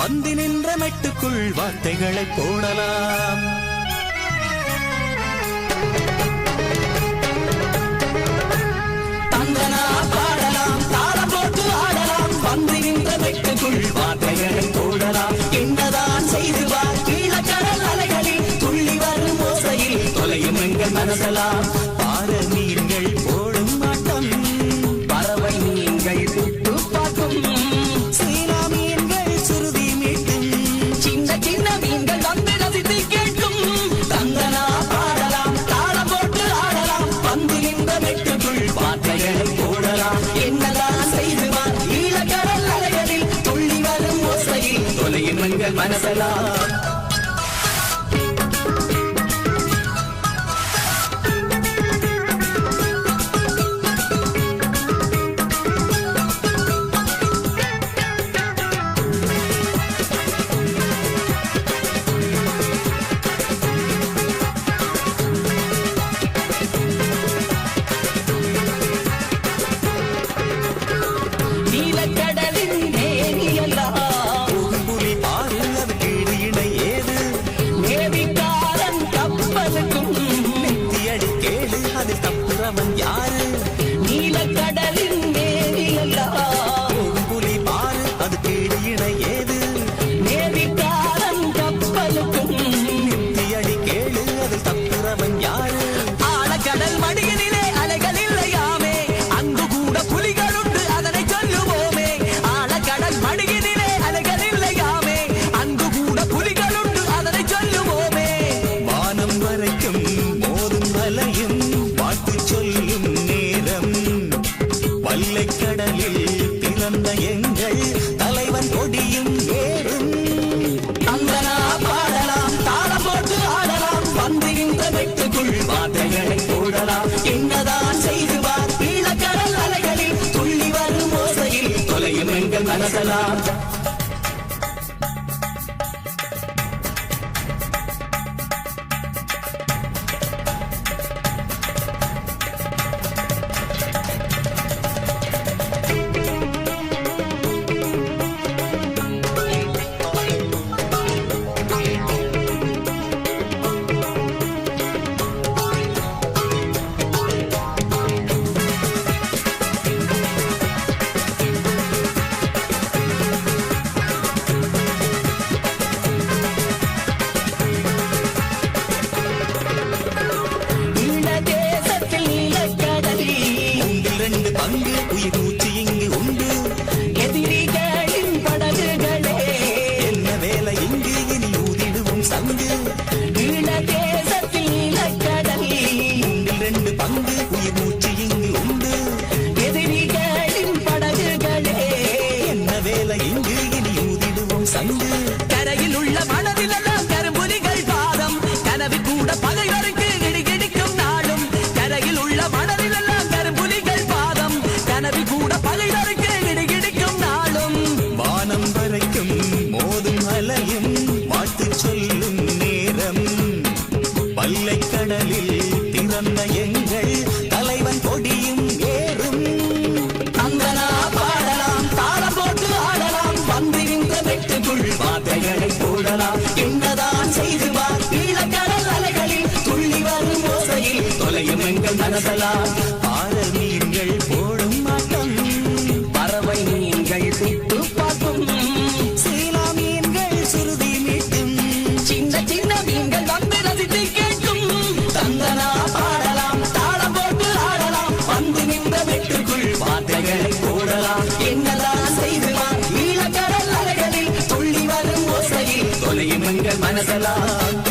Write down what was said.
வந்து நின்ற மெட்டுக்குள் வார்த்தைகளை போடலாம். தந்தனா பாடலாம் தாளம் போட்டு ஆடலாம். வந்து நின்ற மெட்டுக்குள் வார்த்தைகளை போடலாம். என்னதான் செய்து கீழக்கடல் அலைகளில் துள்ளி வரும் ஓசையில் தொலையும் எங்கள் மனசலாம் பாரதி தொலையும் வந்த எங்கள் தலைவன் கொடியும் ஏறும். அந்தனா பாடலாம் தாளம் போட்டு ஆடலாம். வந்துகின்ற வெட்டுக்குள் வார்த்தைகளை போடலாம். என்னதான் செய்துவார் பீழக்கடல் அலைகளில் துள்ளி வரும் ஓசையில் தொலையும் எங்கள் மனசலாம் பங்கு உயிர் மூச்சு இங்கு உண்டு. எதிரிகளின் படகுகளே. என்ன வேலை இங்கு? இனி ஊதிடுவோம் சங்கு. ஈழ தேசத்தில் நீலக்கடலில் உங்கள் ரெண்டு பங்கு உயிர் மூச்சு இங்கு உண்டு. எதிரிகளின் படகுகளே. என்ன வேலை இங்கு? இனி ஊதிடுவோம் சங்கு. தொலையும் எங்கள் மனசலாம் பாரல் மீன்கள் போடும் மாட்டம் பறவை மீன்கள் சுட்டு பார்க்கும். சீலா மீன்கள் சுருதி மீட்டும். சின்ன சின்ன மீன்கள் வந்து ரசித்து கேட்கும். தந்தனா பாடலாம் தாளம் போட்டு ஆடலாம். வந்து நின்ற வெட்டுக்குள் வார்த்தைகளை போடலாம். என்னதான் அலைகளில் துள்ளி வரும் ஓசையில் தொலையும் எங்கள் மனசலாம்